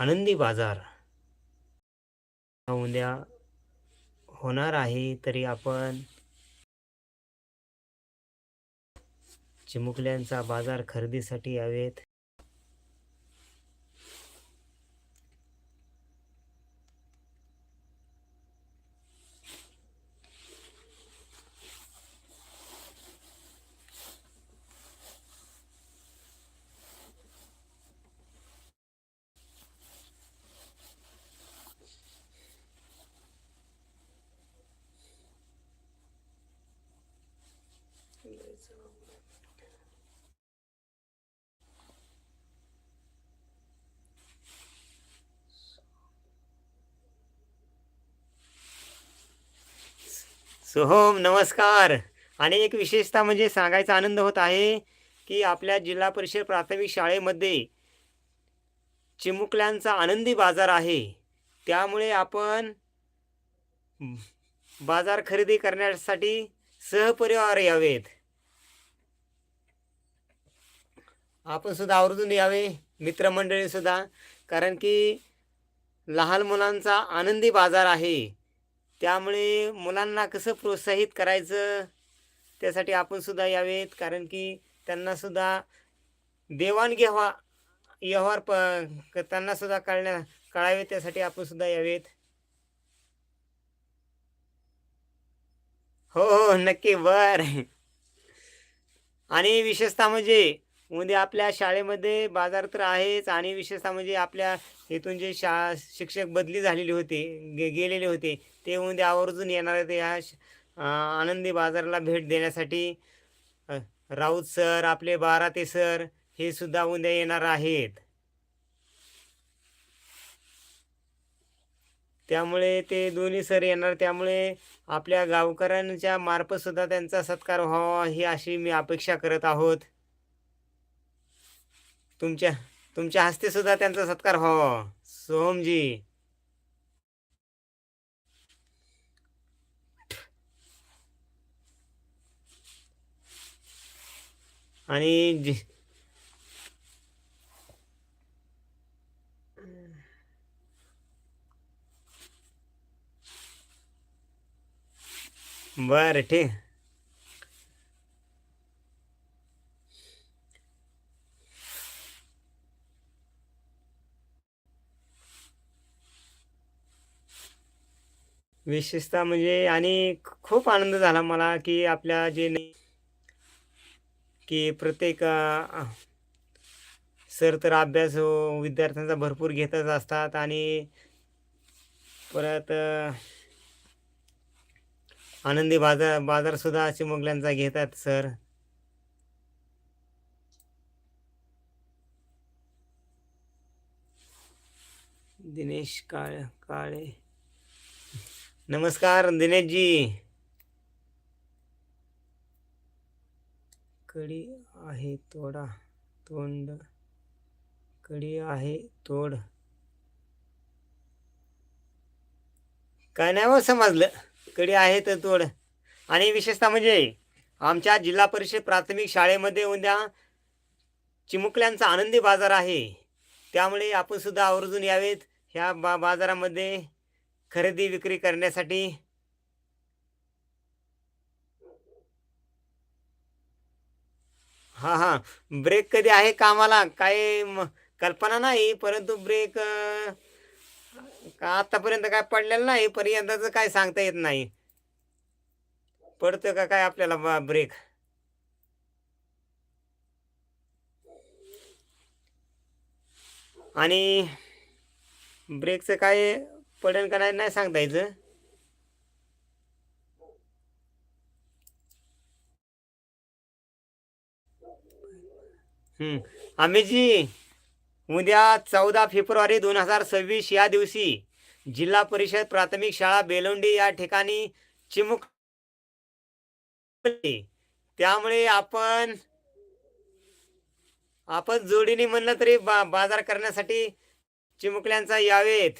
आनंदी बाजार. उद्या होणार आहे तरी आपण चिमुकल्यांचा बाजार खरेदीसाठी यावेत. सोहम नमस्कार. आणि एक विशेषता म्हणजे सांगायचा आनंद होत आहे की आपल्या जिल्हा परिषद प्राथमिक शाळेमध्ये चिमुकल्यांचा आनंदी बाजार आहे. त्यामुळे आपण बाजार खरेदी करण्यासाठी सहपरिवार यावेत. आपण सुद्धा आवर्जून यावे मित्रमंडळी सुद्धा. कारण की लहान मुलांचा आनंदी बाजार आहे. त्यामुळे मुलांना कसं प्रोत्साहित करायचं त्यासाठी आपण सुद्धा यावेत. कारण की त्यांना सुद्धा देवाणघेवा व्यवहार प त्यांनासुद्धा त्यांना सुद्धा कळण्या कळावे त्यासाठी आपण सुद्धा यावेत. हो हो नक्की बर. आणि विशेषतः म्हणजे म्हणजे आपल्या शाळेमध्ये बाजार तर आहेच आणि विशेषतः म्हणजे आपल्या इथून जे शा शिक्षक बदली झालेले होते गे गेलेले होते ते म्हणजे आवर्जून येणार आहेत या श- आनंदी बाजाराला भेट देण्यासाठी राऊत सर आपले बाराते सर हे सुद्धा उद्या येणार आहेत. त्यामुळे ते दोन्ही सर येणार त्यामुळे आपल्या गावकऱ्यांच्या मार्फत सुद्धा त्यांचा सत्कार व्हावा ही अशी मी अपेक्षा करत आहोत. तुमच्या तुमच्या हस्ते सुद्धा त्यांचा सत्कार हो. व्हावा सोहमजी आणि जे- बरं ठीक. विशेषतः म्हणजे आणि खूप आनंद झाला मला की आपल्या जे की प्रत्येक सर तर अभ्यास हो विद्यार्थ्यांचा भरपूर घेतच असतात आणि परत आनंदी बाजार बाजारसुद्धा चिमुकल्यांचा घेतात सर. दिनेश काळे काळे. नमस्कार दिनेशजी. कडी आहे तोडा तोंड. कडी आहे तोड. काय नाही हो समजलं. कडी आहे तर तोड. आणि विशेषतः म्हणजे आमच्या जिल्हा परिषद प्राथमिक शाळेमध्ये उद्या चिमुकल्यांचा आनंदी बाजार आहे. त्यामुळे आपण सुद्धा आवर्जून यावेत. ह्या बा बाजारामध्ये खरेदी विक्री करण्यासाठी? हां हां. ब्रेक कधी आहे कामाला? काय कल्पना नाही परंतु ब्रेक का आतापर्यंत काय पडलेलं नाही पर्यंतच काय सांगता येत नाही. पडतं का काय आपल्याला बा- ब्रेक? आणि ब्रेकचं काय पडेल का नाही नाही सांगता यायचं? आम्हीजी उद्या चौदा फेब्रुवारी दोन हजार सव्वीस या दिवशी जिल्हा परिषद प्राथमिक शाळा बेलोंडी या ठिकाणी चिमुक त्यामुळे आपण आपण जोडीने म्हणलं तरी बा बाजार करण्यासाठी चिमुकल्यांचा यावेत.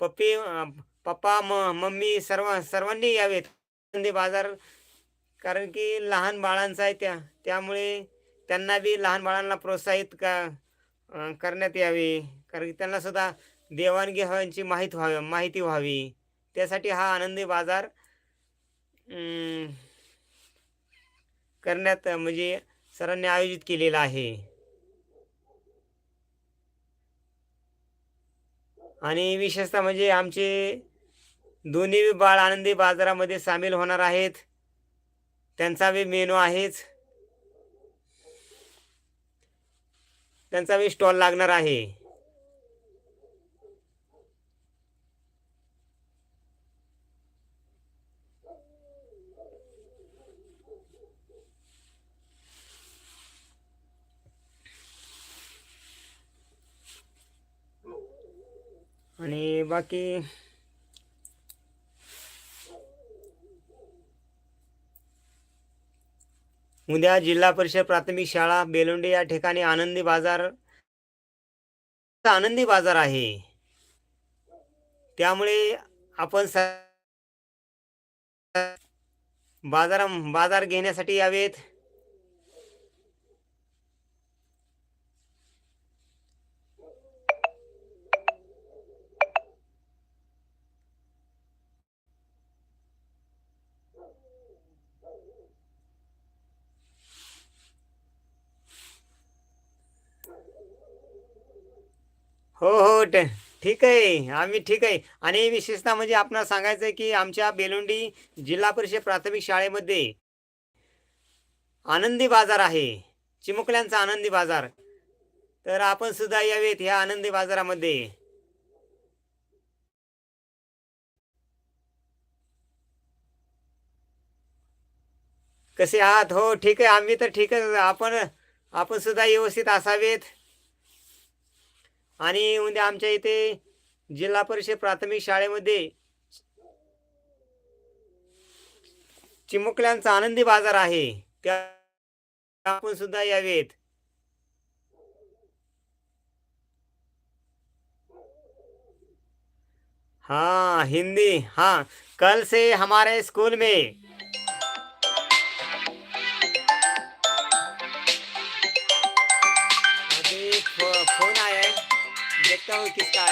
पप्पी पप्पा म मम्मी सर्व सर्वांनी यावेत. आनंदी बाजार कारण की लहान बाळांचा आहे त्या त्यामुळे त्यांना बी लहान बाळांना प्रोत्साहित का करण्यात यावी. कारण की त्यांना सुद्धा देवाणघेवाणची माहीत व्हावी माहिती व्हावी. त्यासाठी हा आनंदी बाजार करण्यात म्हणजे सरांनी आयोजित केलेला आहे. आणि विशेषतः म्हणजे आमचे दोन्ही बाळ आनंदी बाजारामध्ये सामील होणार आहेत. त्यांचा बी मेनू आहेच. त्यांचा बी स्टॉल लागणार आहे. आणि बाकी उद्या जिल्हा परिषद प्राथमिक शाळा बेलोंडे या ठिकाणी आनंदी बाजार आनंदी बाजार आहे. त्यामुळे आपण बाजार बाजार घेण्यासाठी यावेत. हो हो ट ठीक आहे आम्ही ठीक आहे. आणि विशेषतः म्हणजे आपणाला सांगायचं आहे की आमच्या बेलोंडी जिल्हा परिषद प्राथमिक शाळेमध्ये आनंदी बाजार आहे चिमुकल्यांचा आनंदी बाजार. तर आपण सुद्धा यावेत ह्या आनंदी बाजारामध्ये. कसे आहात? हो ठीक आहे आम्ही तर ठीक आहे. आपण आपण सुद्धा व्यवस्थित असावेत. आणि उद्या आमच्या इथे जिल्हा परिषद प्राथमिक शाळेमध्ये चिमुकल्यांचा आनंदी बाजार आहे. त्या आपण सुद्धा यावेत. हाँ हिंदी हाँ कल से हमारे स्कूल में. देखता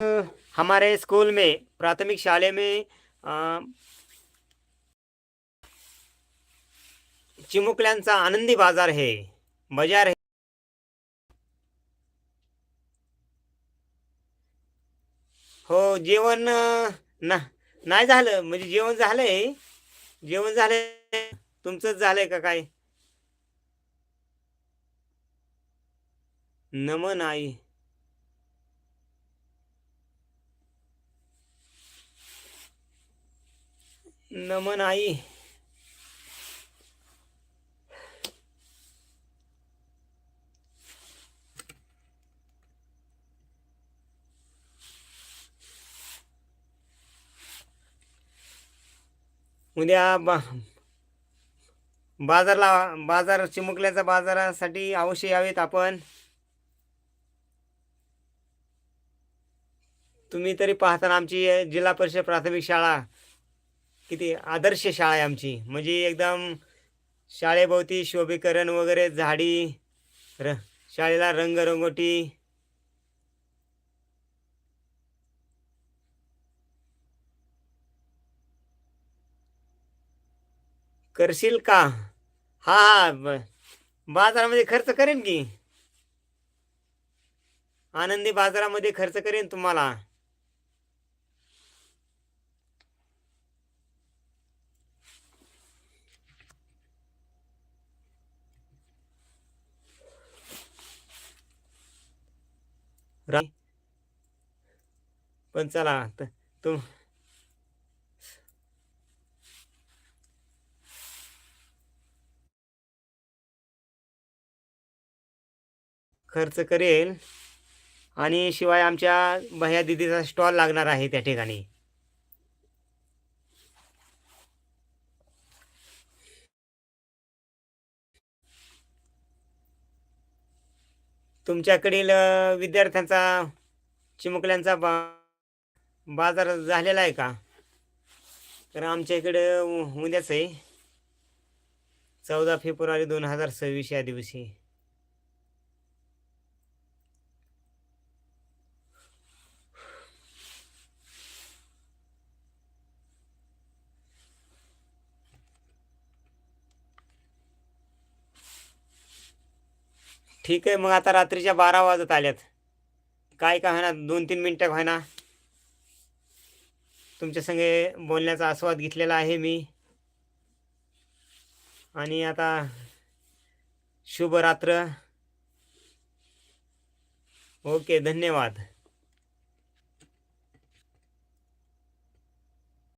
हूँ हमारे स्कूल में प्राथमिक शाले में चिमुकल्यांचा आनंदी बाजार है बाजार है। हो जेवण ना नाही झालं म्हणजे जेवण झालंय. जेवण झालंय. तुमचंच झालंय का काय? नमन आई नमन आई उद्या बा बाजारला बाजार चिमुकल्याचा बाजारासाठी अवश्य यावेत आपण. तुम्ही तरी पाहताना आमची जिल्हा परिषद प्राथमिक शाळा. किती आदर्श शाळा आहे आमची. म्हणजे एकदम शाळेभोवती शोभीकरण वगैरे झाडी र शाळेला रंगरंगोटी करशील का? हा हा बाजारामध्ये खर्च करेन की. आनंदी बाजारामध्ये खर्च करेन तुम्हाला. पण चला त- तुम खर्च करेल आणि शिवाय आमच्या भया दिदीचा स्टॉल लागणार आहे त्या ठिकाणी. तुमच्याकडील विद्यार्थ्यांचा चिमुकल्यांचा बा बाजार झालेला आहे का? तर आमच्या इकडे उद्याच आहे. चौदा फेब्रुवारी दोन हजार सव्वीस या दिवशी. ठीक आहे मग आता रात्रीच्या बारा वाजत आल्यात. काय का होईना दोन तीन मिनटं व्हायना तुमच्या संगे बोलण्याचा आस्वाद घेतलेला आहे मी. आणि आता शुभ रात्र ओके धन्यवाद.